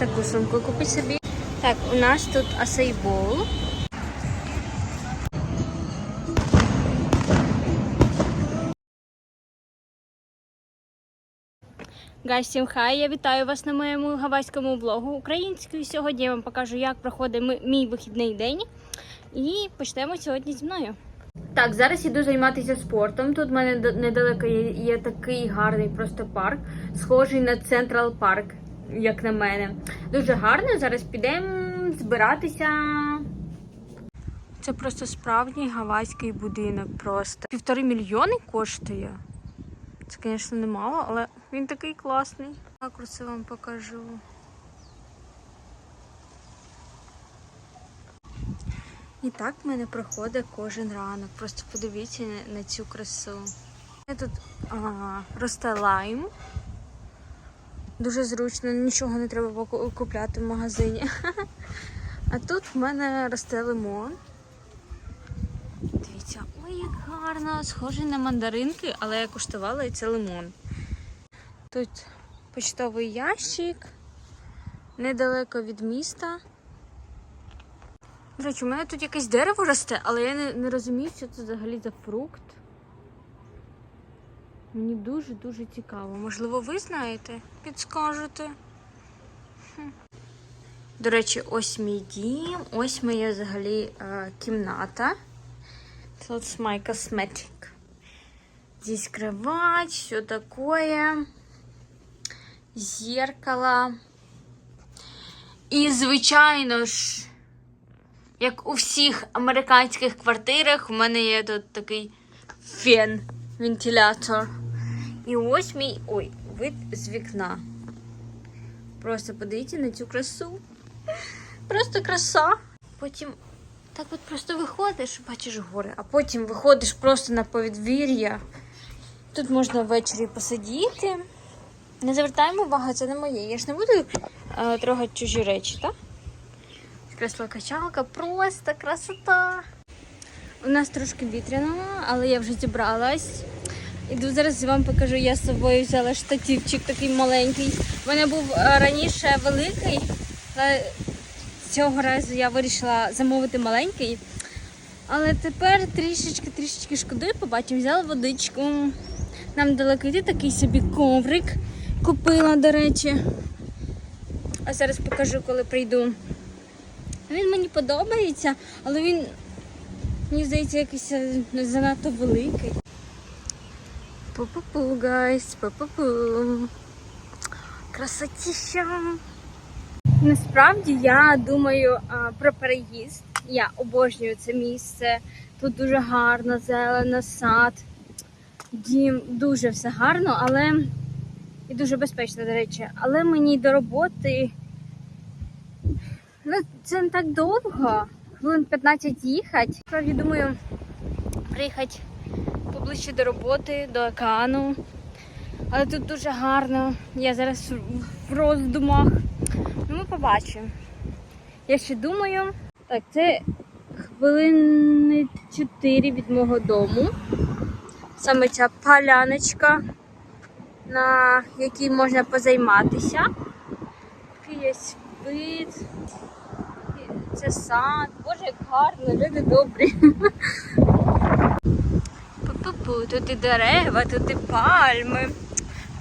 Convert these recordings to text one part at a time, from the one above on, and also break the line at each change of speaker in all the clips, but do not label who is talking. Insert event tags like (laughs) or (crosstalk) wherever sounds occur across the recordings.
таку сумку купити собі. Так, у нас тут асейбол. Гайс, всім хай, я вітаю вас на моєму гавайському влогу українською. Сьогодні я вам покажу, як проходить мій вихідний день. І почнемо сьогодні зі мною. Так, зараз іду займатися спортом. Тут в мене недалеко є такий гарний просто парк, схожий на Централ Парк, як на мене. Дуже гарно. Зараз підемо збиратися. Це просто справжній гавайський будинок. Просто півтори мільйони коштує. Це, звісно, немало, але він такий класний. Ракурси вам покажу. І так в мене проходить кожен ранок. Просто подивіться на цю красу. Я тут а, росте лайм. Дуже зручно, нічого не треба купляти в магазині. (laughs) А тут в мене росте лимон. Дивіться, ой, як гарно, схожий на мандаринки, але я куштувала і це лимон. Тут почтовий ящик, недалеко від міста. До речі, у мене тут якесь дерево росте, але я не, не розумію, що це взагалі за фрукт. Мені дуже-дуже цікаво. Можливо, ви знаєте, підскажете. До речі, ось мій дім, ось моя взагалі е, кімната. That's my cosmetic. Здесь кровать, все такое. Зеркало. І, звичайно ж, як у всіх американських квартирах, у мене є тут такий фен, вентилятор. І ось мій ой, вид з вікна. Просто подивіться на цю красу. Просто краса. Потім так от просто виходиш, бачиш гори, а потім виходиш просто на подвір'я. Тут можна ввечері посидіти. Не звертаємо увагу, це не моє. Я ж не буду е, трогати чужі речі, так? Кресла качалка, просто красота. У нас трошки вітряно, але я вже зібралась. Іду зараз вам покажу, я з собою взяла штативчик такий маленький. У мене був е, раніше великий, але цього разу я вирішила замовити маленький. Але тепер трішечки трішечки шкодую, побачимо, взяла водичку. Нам далеко йти такий собі коврик. Купила, до речі. А зараз покажу, коли прийду. Він мені подобається, але він, мені здається, якийсь е, занадто великий. Пу-пу-пу, гайс, пу-пу-пу. Красотіща. Насправді я думаю про переїзд. Я обожнюю це місце. Тут дуже гарно, зелено, сад. Дім дуже все гарно, але і дуже безпечно, до речі. Але мені до роботи ну, це не так довго. Хвилин 15 їхати. Справді думаю, приїхати поближче до роботи, до океану. Але тут дуже гарно. Я зараз в роздумах. Ну, ми побачимо. Я ще думаю. Так, це хвилини 4 від мого дому. Саме ця поляночка, на якій можна позайматися. Такий є вид. Це сад. Боже, як гарно, люди добрі. Пу-пу-пу, тут і дерева, тут і пальми.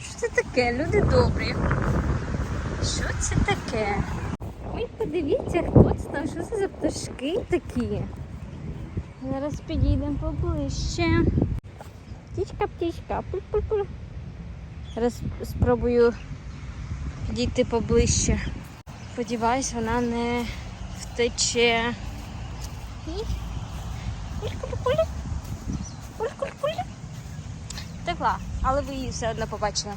Що це таке? Люди добрі. Що це таке? Ой, подивіться, хто це там, що це за пташки такі. Зараз підійдемо поближче. Птічка, птічка, пуль-пуль-пуль. Зараз спробую підійти поближче. Сподіваюсь, вона не втече. І? Пуль-пуль-пуль. Пуль-пуль-пуль. Втекла, але ви її все одно побачили.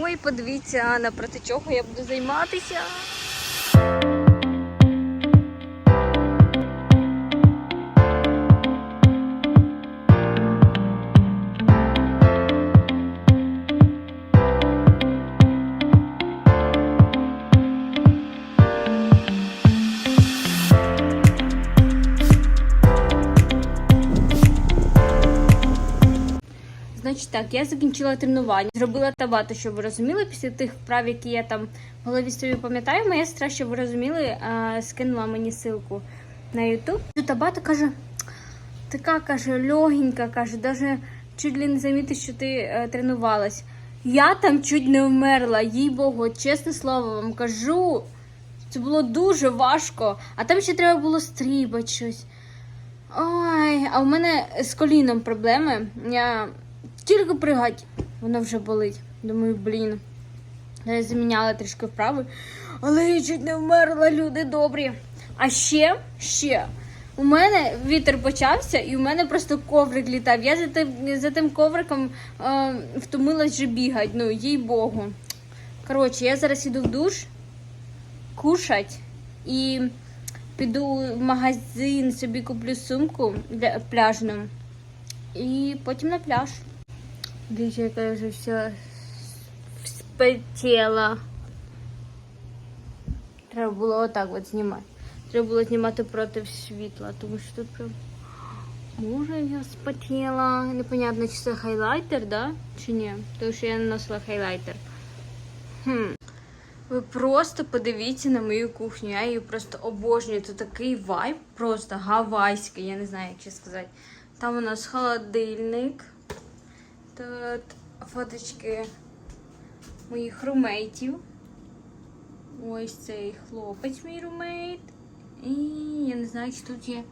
Ой, подивіться, напроти чого я буду займатися. Значить так, я закінчила тренування, зробила табату, щоб ви розуміли, після тих вправ, які я там в голові собі пам'ятаю, моя сестра, щоб ви розуміли, скинула мені ссылку на YouTube. Табата каже, така каже, легенька, каже, даже чуть ли не замітиш, що ти е, тренувалась. Я там чуть не вмерла, їй Богу, чесне слово вам кажу. Це було дуже важко, а там ще треба було стрибати щось. Ой, а в мене з коліном проблеми. Я тільки пригать, воно вже болить. Думаю, блін. Я заміняла трішки вправи, але я чуть не вмерла, люди добрі. А ще, ще, у мене вітер почався, і у мене просто коврик літав. Я за тим, за тим ковриком е, втомилась вже бігати, ну, їй Богу. Коротше, я зараз іду в душ кушать і піду в магазин, собі куплю сумку для пляжну. І потім на пляж. Дивіться, вже вся спотіла. Треба було отак от знімати. Треба було знімати проти світла, тому що тут прям. Може, я спотіла. Непонятно, чи це хайлайтер, да? Чи ні? Тому що я наносила хайлайтер. Хм. Ви просто подивіться на мою кухню. Я її просто обожнюю. Тут такий вайб, просто гавайський, я не знаю, як ще сказати. Там у нас холодильник. Тут фоточки моїх румейтів. Ось цей хлопець мій румейт. І я не знаю, чи тут є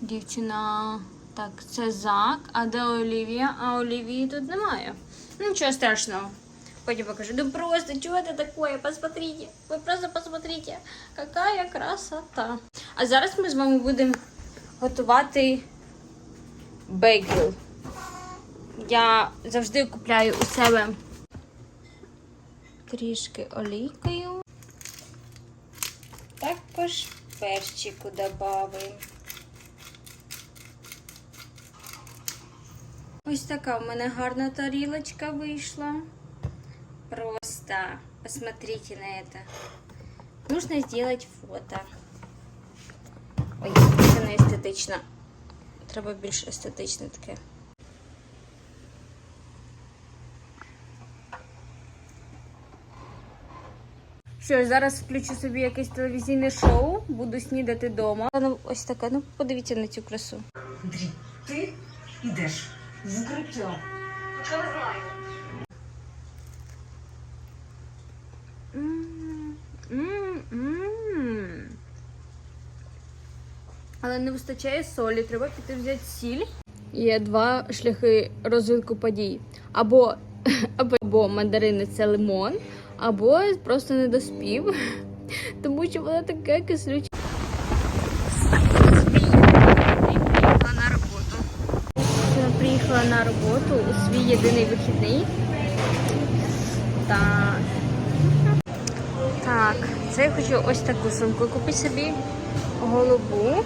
дівчина. Так, це Зак, а де Олівія? А Олівії тут немає. Ну, нічого страшного. Потім покажу. Ну просто, что это такое? Посмотрите. Ви просто посмотрите, какая красота. А зараз ми з вами будемо готувати бейгл. Я завжди купляю у себе трішки олійкою. Також перчику додаємо. Ось така в мене гарна тарілочка вийшла. Просто посмотрите на это. Нужно сделать фото. Ой, це не естетично. Треба більш естетичне таке. Що ж, зараз включу собі якесь телевізійне шоу, буду снідати вдома. Ну, ось таке, ну подивіться на цю красу.
Андрій, ти йдеш в укриття.
М, м, м. Але не вистачає солі, треба піти взяти сіль. Є два шляхи розвитку подій. Або, (laughs) або, або мандарини це лимон, або просто не доспів, (laughs) тому що вона така кислюча. Приїхала на роботу. Я приїхала на роботу у свій єдиний вихідний. Так. Так, це я хочу ось таку сумку купити собі голубу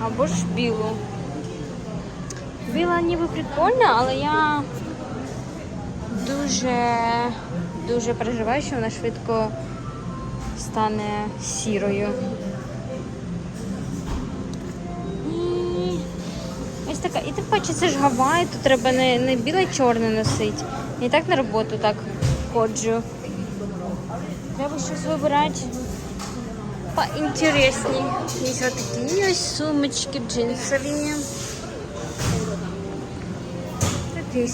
або ж білу. Біла ніби прикольна, але я дуже дуже переживаю, що вона швидко стане сірою. Ось така. І тим паче це ж Гавай, тут треба не, не біле чорне носити. І так на роботу так ходжу. Треба щось вибирати поінтересні. Ось такі ось сумочки джинсові. Тут є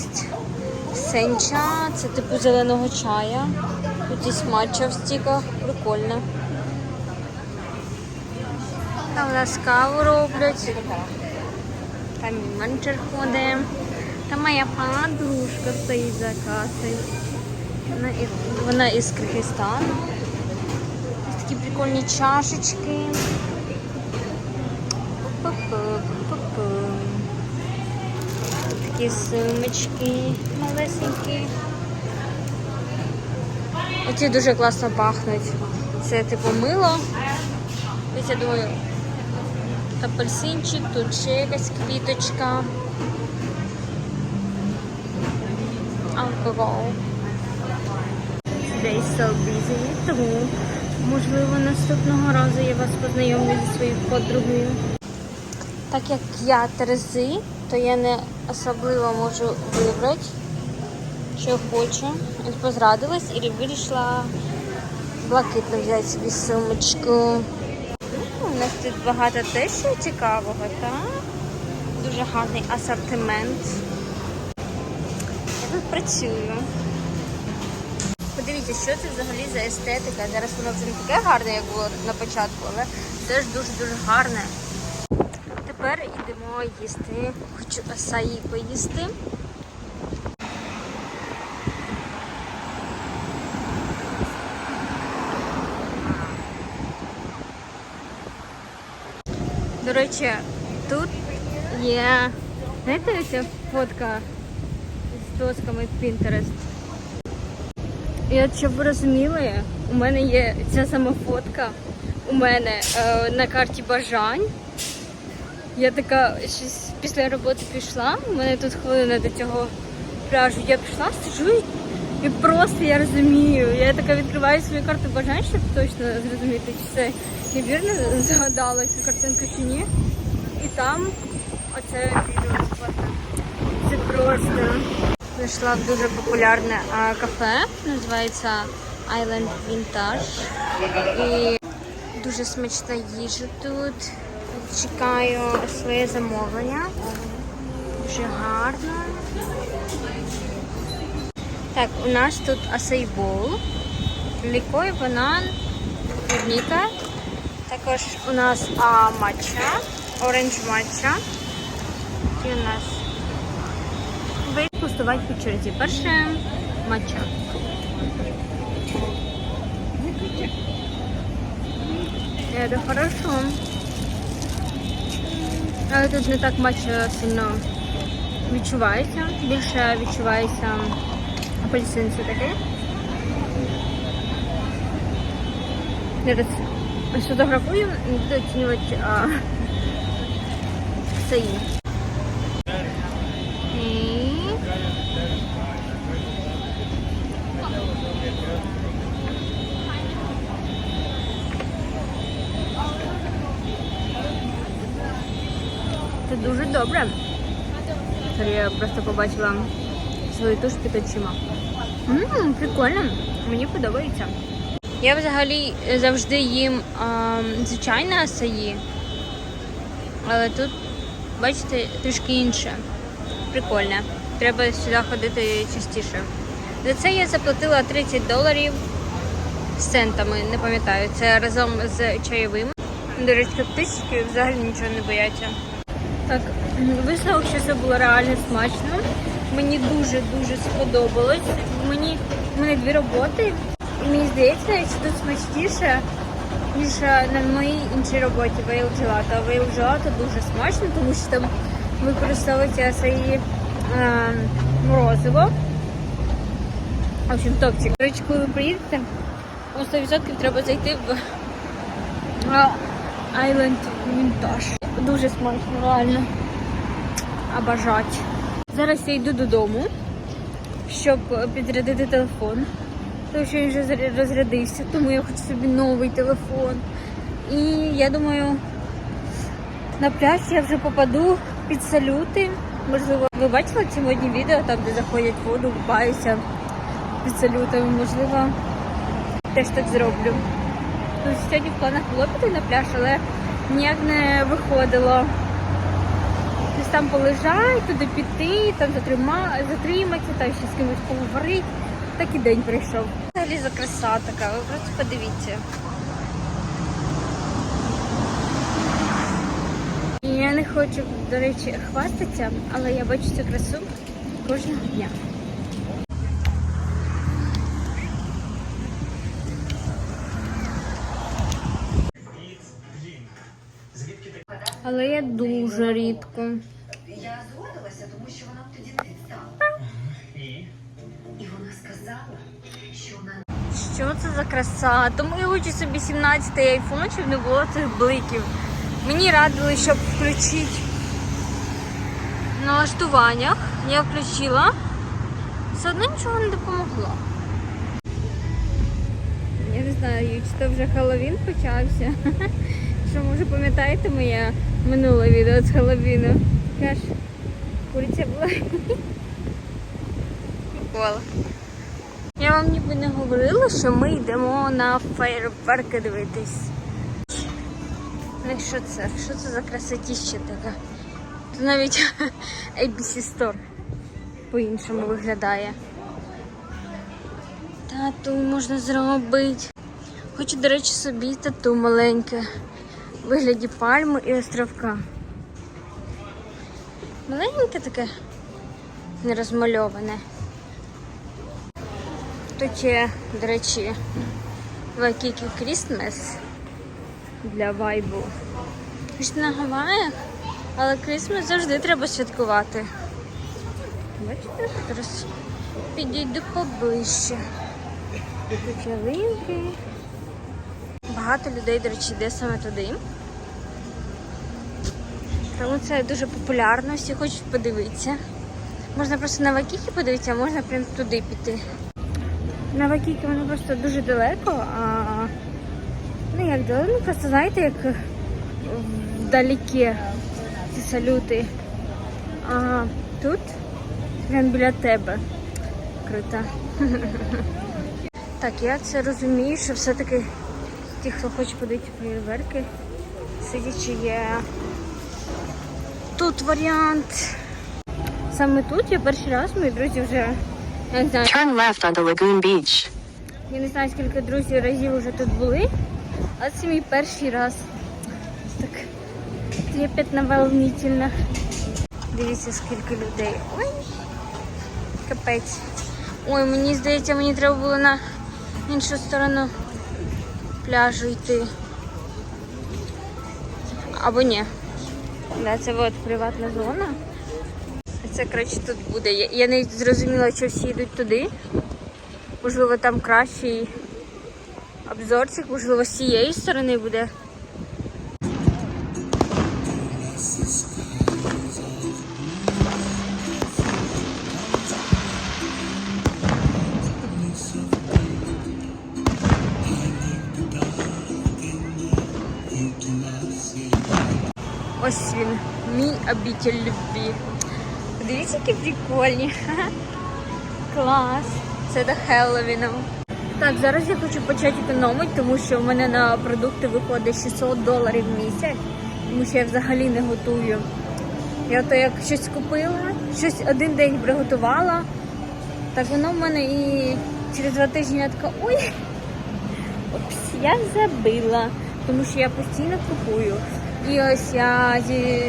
сенча, це типу зеленого чая. Тут є матча в стіках, прикольно. Там у нас каву роблять. Там і менеджер ходить. Там моя подружка стоїть за касою. Вона, вона із Киргизстану. Такі прикольні чашечки. Такі сумочки малесенькі. Оці дуже класно пахнуть. Це типу мило. Ось я думаю, апельсинчик, тут ще якась квіточка. Алкоголь. Today so busy, тому можливо наступного разу я вас познайомлю зі своєю подругою. Так як я Терези, то я не особливо можу вибрати, що хочу. Позрадилась і вирішила блакитну взяти собі сумочку. Ну, У нас тут багато теж цікавого, так? Дуже гарний асортимент. Я тут працюю. Подивіться, що це взагалі за естетика. Зараз воно вже не таке гарне, як було на початку, але теж дуже-дуже гарне. Тепер йдемо їсти. Хочу асаї поїсти. До речі, тут є, знаєте, ця фотка з досками Pinterest. І от щоб ви розуміли, у мене є ця сама фотка у мене е, на карті бажань. Я така щось після роботи пішла, у мене тут хвилина до цього пляжу. Я пішла, сиджу і, просто я розумію. Я така відкриваю свою карту бажань, щоб точно зрозуміти, чи це я вірно згадала цю картинку чи ні. І там оце відео. Це просто. Зайшла в дуже популярне кафе, називається Island Vintage. І дуже смачна їжа тут. Чекаю своє замовлення. Дуже гарно. Так, у нас тут асейбол, лікой, банан, клубніка. Також у нас а, матча, оранж матча. І у нас ви куштувати по черзі. Перше матча. Это хорошо. Але тут не так матча сильно відчувається. Більше відчувається апельсин все Я тут сфотографую, буду оцінювати це добре. Я просто побачила свою туш під очима. Ммм, прикольно. Мені подобається. Я взагалі завжди їм а, звичайне асаї. Але тут, бачите, трішки інше. Прикольне. Треба сюди ходити частіше. За це я заплатила 30 доларів з центами, не пам'ятаю. Це разом з чайовими. До речі, птички взагалі нічого не бояться. Так, висновок, що це було реально смачно. Мені дуже-дуже сподобалось. Мені в мене дві роботи. Мені здається, що тут смачніше, ніж на моїй іншій роботі Вейл Gelato. Вейл Gelato дуже смачно, тому що там використовується свої е, морозиво. В общем, топчик. До речі, коли ви приїдете, вам 100% треба зайти в е, Island Vintage. Дуже смачно, реально. Обажать. Зараз я йду додому, щоб підрядити телефон. Тому що він вже розрядився, тому я хочу собі новий телефон. І я думаю, на пляж я вже попаду під салюти. Можливо, ви бачили сьогодні відео, там де заходять в воду, купаються під салютами. Можливо, теж так зроблю. Сьогодні в планах було піти на пляж, але ніяк не виходило. Там полежать, туди піти, там затрима... затриматися, там ще з кимось поговорити. Так і день прийшов. Взагалі за краса така, ви просто подивіться. Я не хочу, до речі, хвастатися, але я бачу цю красу кожного дня. Але я дуже рідко.
Що
це за краса? Тому я хочу собі 17 айфон, щоб не було цих бликів. Мені радили, щоб включити в налаштуваннях. Я включила. Все одно нічого не допомогло. Я не знаю, чи то вже Хеллоуін почався. (laughs) Що, може, пам'ятаєте моє минуле відео з Хеллоуіну? Каш, куриця була. (laughs) Прикол. Я вам ніби не говорила, що ми йдемо на фейерверки дивитись. Ну що це? Що це за красотіща така? Тут навіть (laughs) ABC Store по-іншому виглядає. Тату можна зробити. Хочу, до речі, собі тату маленьке. В вигляді пальми і островка. Маленьке таке не є, до речі, Вайкікі Крістмес для вайбу. Хоч на Гаваях, але Крісмас завжди треба святкувати. Бачите, зараз підійду поближче. Ялинки. Багато людей, до речі, йде саме туди. Тому це дуже популярно, всі хочуть подивитися. Можна просто на Вакіхі подивитися, а можна прямо туди піти. На Вакіхі воно просто дуже далеко, а ну як далеко, ну просто знаєте, як вдалеке ці салюти. А тут прямо біля тебе. Круто. Так, я це розумію, що все-таки ті, хто хоче подивитися фейерверки, сидячи є тут варіант. Саме тут я перший раз, мої друзі вже я не знаю,
Turn left onto Lagoon Beach.
я не знаю, скільки друзів разів вже тут були, але це мій перший раз. Так трепетно волнительно. Дивіться, скільки людей. Ой, капець. Ой, мені здається, мені треба було на іншу сторону пляжу йти. Або ні. Да, це от приватна зона. Це, коротше, тут буде. Я, я не зрозуміла, що всі йдуть туди. Можливо, там кращий обзорчик, можливо, з цієї сторони буде. Ось він, мій обитель любві. Подивіться, які прикольні. Клас. Це до Хеллоуіну. Так, зараз я хочу почати економити, тому що в мене на продукти виходить 600 доларів в місяць, тому що я взагалі не готую. Я то як щось купила, щось один день приготувала, так воно в мене і через два тижні я така, ой, опс, я забила, тому що я постійно купую. І ось я зі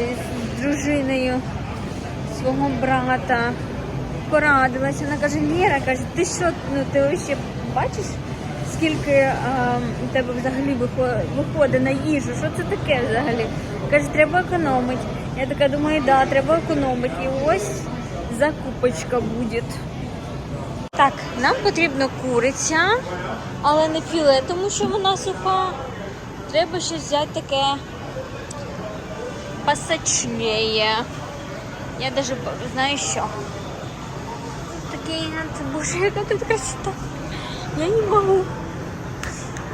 з дружиною свого брата порадилася. Вона каже, Лєра, каже, ти що, ну ти ще бачиш, скільки у тебе взагалі виходить на їжу? Що це таке взагалі? Каже, треба економити. Я така думаю, да, треба економити. І ось закупочка буде. Так, нам потрібна куриця, але не філе, тому що вона суха. Треба щось взяти таке посочніє. Я даже знаю що. Такий, боже, яка тут красота. Я не можу.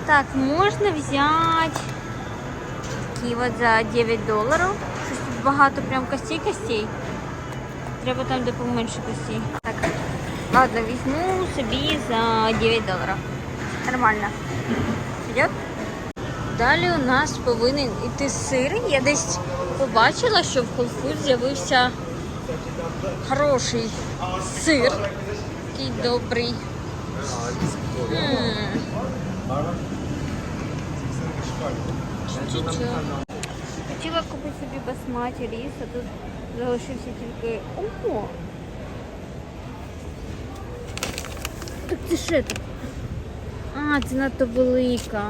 Так, можна взяти такі от за 9 доларів. Щось тут багато прям костей костей. Треба там де поменше костей. Так, ладно, візьму собі за 9 доларів. Нормально. Идет? Далі у нас повинен іти сир. Я десь побачила, що в Foods з'явився хороший сир. Такий добрий. Хотіла купити собі басматі ріс, а тут залишився тільки. Ого! Так це що тут? А, це надто велика.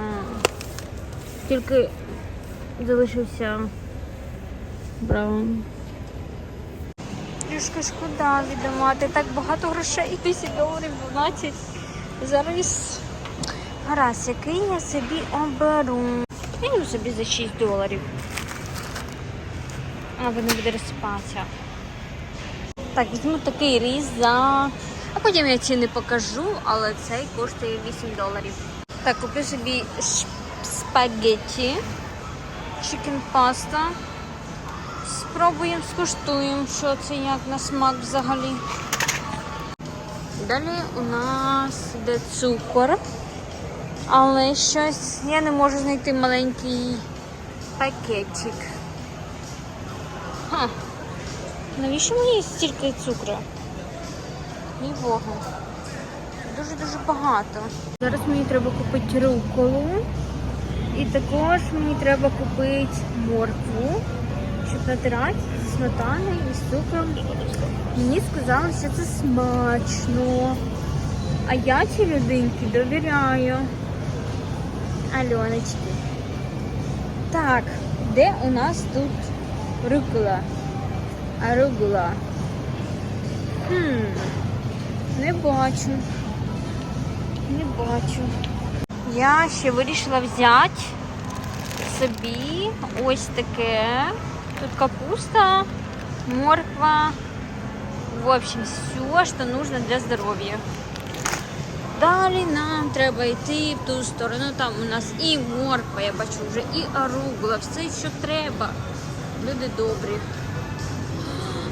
Тільки залишився браун. Трішки шкода віддавати. Так багато грошей, (laughs) 10 доларів 12. Зараз гаразд, який я собі оберу. Я собі за 6 доларів. А, воно буде розсипатися. Так, візьму такий різ за. А потім я ціни покажу, але цей коштує 8 доларів. Так, куплю собі спагетті, чикен паста, спробуємо, скуштуємо, що це як на смак взагалі. Далі у нас йде цукор. Але щось я не можу знайти маленький пакетик. Ха. Навіщо мені стільки цукру? Ні богу. Дуже-дуже багато. Зараз мені треба купити руколу. І також мені треба купити моркву, натирати з сметаною і з цукром. Мені сказали, що це смачно. А я цій людинці довіряю. Альоночки. Так, де у нас тут рукола? Арugula. Хм, не бачу. Не бачу. Я ще вирішила взяти собі ось таке. Тут капуста, морква. В общем, все, що нужно для здоров'я. Далі нам треба йти в ту сторону. Там у нас і морква, я бачу вже, і аругула, все, що треба. Люди добрі.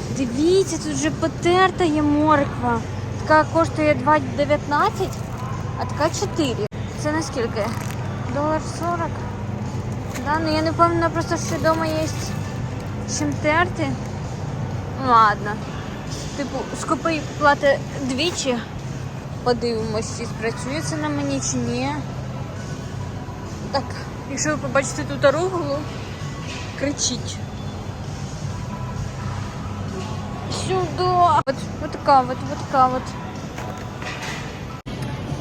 (gasps) Дивіться, тут вже потерта є морква. Така коштує 2,19, а така 4. Це наскільки? Долар 40. Да, ну я не пам'ятаю просто, що вдома є Чим терти. Ладно. Типу, скупий плати двічі. Подивимось, чи спрацює це на мені чи ні. Так, якщо ви побачите тут аругулу, кричіть. Сюда. Вот, вот така, вот, вот така вот.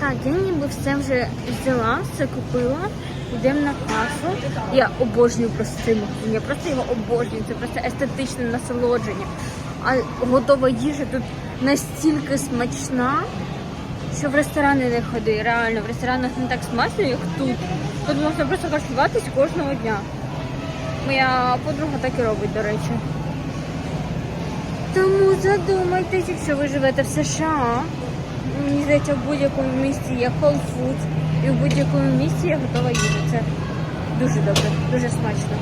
Так, я ніби все вже взяла, все купила. Йдемо на касу. Я обожнюю просто цей магазин. Я просто його обожнюю. Це просто естетичне насолодження. А готова їжа тут настільки смачна, що в ресторани не ходи. Реально, в ресторанах не так смачно, як тут. Тут можна просто харчуватись кожного дня. Моя подруга так і робить, до речі. Тому задумайтесь, якщо ви живете в США. Мені здається, в будь-якому місті є Whole і в будь-якому місці я готова їжа. Це дуже добре, дуже смачно.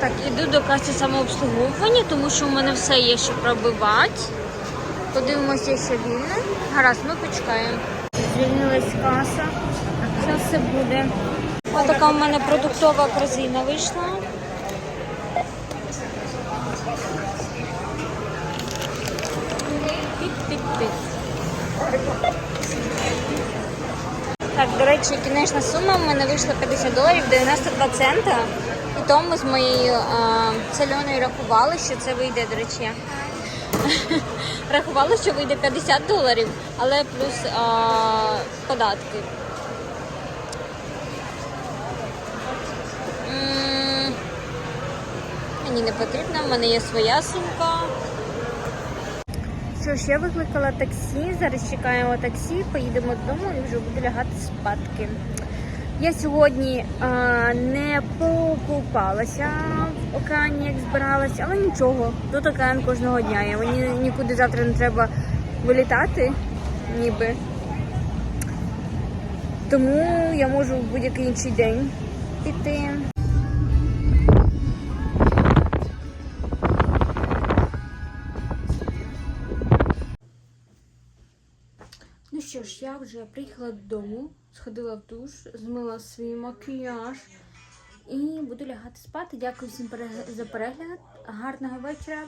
Так, іду до каси самообслуговування, тому що в мене все є, що пробивати. Подивимося, що ще вільне. Гаразд, ми почекаємо. Звільнилась каса. Це все буде. Ось така у мене продуктова корзина вийшла. Пік-пік-пік. Так, до речі, кінечна сума в мене вийшла 50 доларів 92 цента. І то ми з моєю Сальоною рахували, що це вийде, до речі. (laughs) рахували, що вийде 50 доларів, але плюс а, податки. Мені не потрібно, в мене є своя сумка. Що ж, я викликала таксі, зараз чекаємо таксі, поїдемо додому і вже буду лягати спадки. Я сьогодні а, не покупалася в океані, як збиралася, але нічого. Тут океан кожного дня. І мені нікуди завтра не треба вилітати, ніби. Тому я можу в будь-який інший день піти. Я вже приїхала додому, сходила в душ, змила свій макіяж і буду лягати спати. Дякую всім за перегляд. Гарного вечора.